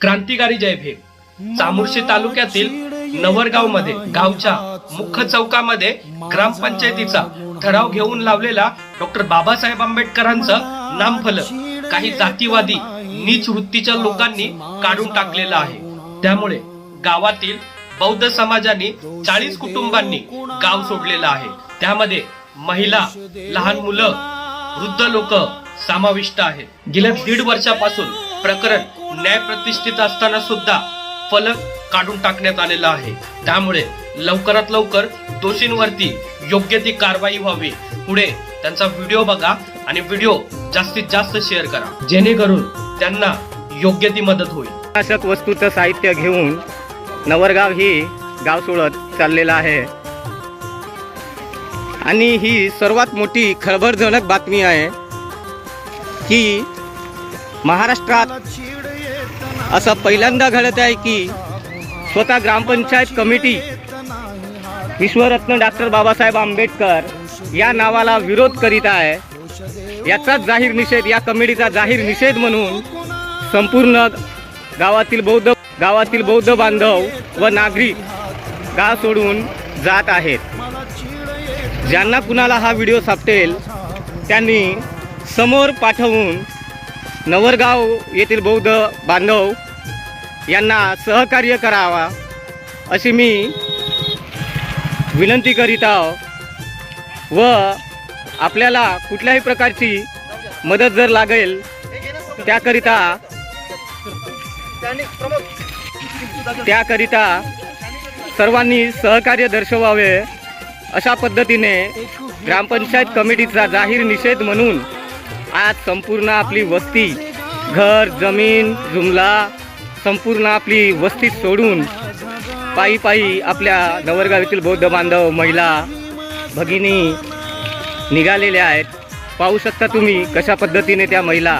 क्रांतिकारी जय भीम चामुर्शी तालुक्यातील नवरगावमध्ये गावच्या मुख्य चौकामध्ये ग्रामपंचायतीचा ठराव घेऊन लावलेला डॉक्टर बाबासाहेब आंबेडकरांचं नामफलक काही जातीवादी नीच वृत्तीच्या लोकांनी काढून टाकलेला आहे. त्यामुळे गावातील बौद्ध समाजाने चाळीस कुटुंबांनी गाव सोडलेलं आहे. त्यामध्ये महिला लहान मुलं वृद्ध लोक समाविष्ट आहेत. गेल्या दीड वर्षापासून प्रकरण न्याय प्रतिष्ठित असताना सुद्धा फलक काढून टाकण्यात आलेला आहे. त्यामुळे लवकरात लवकर दोषींवरती योग्य ती कारवाई व्हावी. पुढे त्यांचा व्हिडिओ बघा आणि व्हिडिओ जास्तीत जास्त शेअर करा. जेणेकरून त्यांना योग्य ती मदत होईल. अशात वस्तूचं साहित्य घेऊन नवरगाव ही गाव सोडत चाललेलं आहे. आणि ही सर्वात मोठी खळबळजनक बातमी आहे की महाराष्ट्रात असं पहिल्यांदा घडत आहे की स्वतः ग्रामपंचायत कमिटी विश्वरत्न डॉक्टर बाबासाहेब आंबेडकर या नावाला विरोध करीत आहे. याचाच जाहीर निषेध या कमिटीचा जाहीर निषेध म्हणून संपूर्ण गावातील बौद्ध गावातील बौद्ध बांधव व नागरिक गाव सोडून जात आहेत. ज्यांना कुणाला हा व्हिडिओ सापटेल त्यांनी समोर पाठवून नवरगाव येथील बौद्ध बांधव यांना सहकार्य करावा अशी मी विनंती करीत आहो. व आपल्याला कुठल्याही प्रकारची मदत जर लागेल त्याकरिता त्याकरिता सर्वांनी सहकार्य दर्शवावे अशा पद्धतीने ग्रामपंचायत कमिटीचा जाहीर निषेध म्हणून आज संपूर्ण आपली वस्ती घर जमीन जुमला संपूर्ण आपली वस्ती सोडून पायी पायी आपल्या नवरगाव येथील बौद्ध बांधव महिला भगिनी निघालेल्या आहेत. पाहू शकता तुम्ही कशा पद्धतीने त्या महिला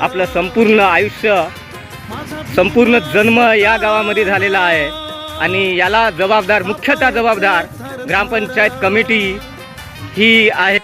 आपलं संपूर्ण आयुष्य संपूर्ण जन्म या गावामध्ये झालेला आहे. आणि याला जबाबदार मुख्यतः जबाबदार ग्रामपंचायत कमिटी ही आहे.